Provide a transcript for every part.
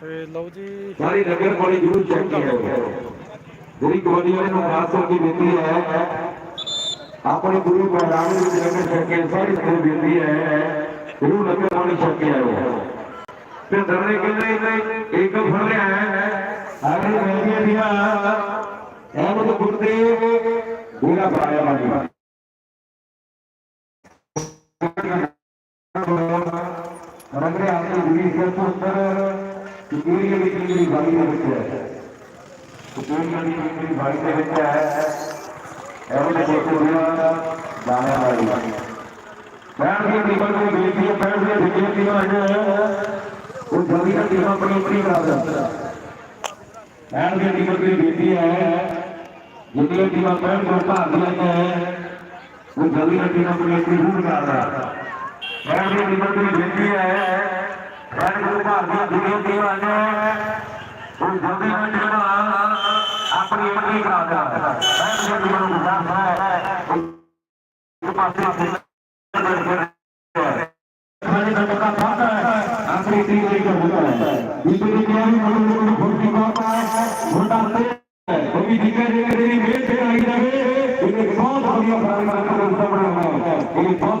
ਤੇ ਲਓ ਜੀ। ਸਾਰੀ ਨਗਰ ਕੋਲੇ ਜਰੂਰ ਚੈੱਕ ਕਰੋ ਜਿਹੜੀ ਕਬੱਡੀ ਵਾਲੇ ਨੂੰ ਖਾਸ ਕਰਕੇ ਬੇਨਤੀ ਹੈ ਆਪਣੇ ਗੁਰੂ ਮਹਾਰਾਜ ਨੂੰ ਨਗਰ ਚੈੱਕ ਕੇ ਸਾਰੀ ਨੂੰ ਬੇਨਤੀ ਹੈ। ਜਰੂਰ ਨਗਰ ਕੋਲੇ ਚੈੱਕ ਕੇ ਆਇਓ ਤੇ ਦਰਨੇ ਕਹਿੰਦੇ ਇੱਕ ਫੜ ਲਿਆ। ਹੈ ਆਗੇ ਬੇਨਤੀ ਦੀਆਂ ਅਹਿਮਦ ਗੁਰਦੇਵ ਗੋਲਾ ਪਾਇਆ ਬਾਜੀ। ઠાકરે આપણી ઓગણીસો સત્તર સુપેરિયર ટીમની ભાગીદાર છે સુપેરિયર ટીમની ભાગીદાર છે એમને દેખો જાણે વાળી बैठ के टीमों को बेनती है बैठ के टीमों की आज उन सभी का टीमों अपनी अपनी करा दो बैंड के टीमों की बेनती है जितनी टीमों बैठ को भाग लेते है उन सभी का टीमों अपनी अपनी रूल करा दो मैं भी निबंधी भेजी है मैंने को भागी दुनिया की वाले वो जल्दी में चलना अपनी अपनी करा दे मैं भी जीवन गुजार है उनके पास से खाने का पता खाता है आखिरी तीन लेकर होता है इसीलिए क्या है हम लोगों को भक्ति करता है होता है कभी दिक्कत नहीं मेल पे आई जावे इन्हें बहुत बढ़िया प्राणी का सब रहा है इन्हें बहुत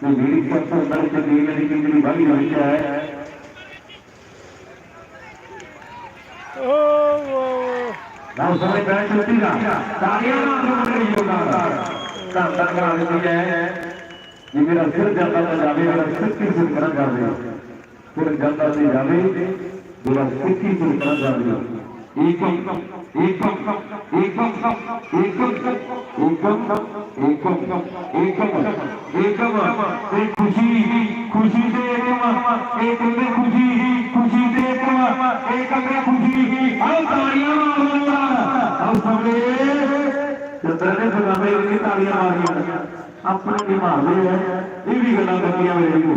तो मेरी सबसे दर्श देने की मेरी भाई भविष्य है। ना उस समय पहले चलती ना। तालियाँ ना मारो मेरे ना ना ना का आदमी है। ये मेरा सिर जाता है जावे मेरा सिर की सिर करा कर दे पूरे गंदा से जावे मेरा सिर की सिर करा कर दे एकम एकम एकम एकम एकम एकम एकम एकम एक खुशी खुशी से एकदम एक अंदर खुशी खुशी से एकदम एक अंदर खुशी हम तालियाँ मारूँगा हम सबने चंद्र ने सुनाने की तालियाँ मारियाँ अपने निभा रहे हैं। ये भी गला करती है मेरे को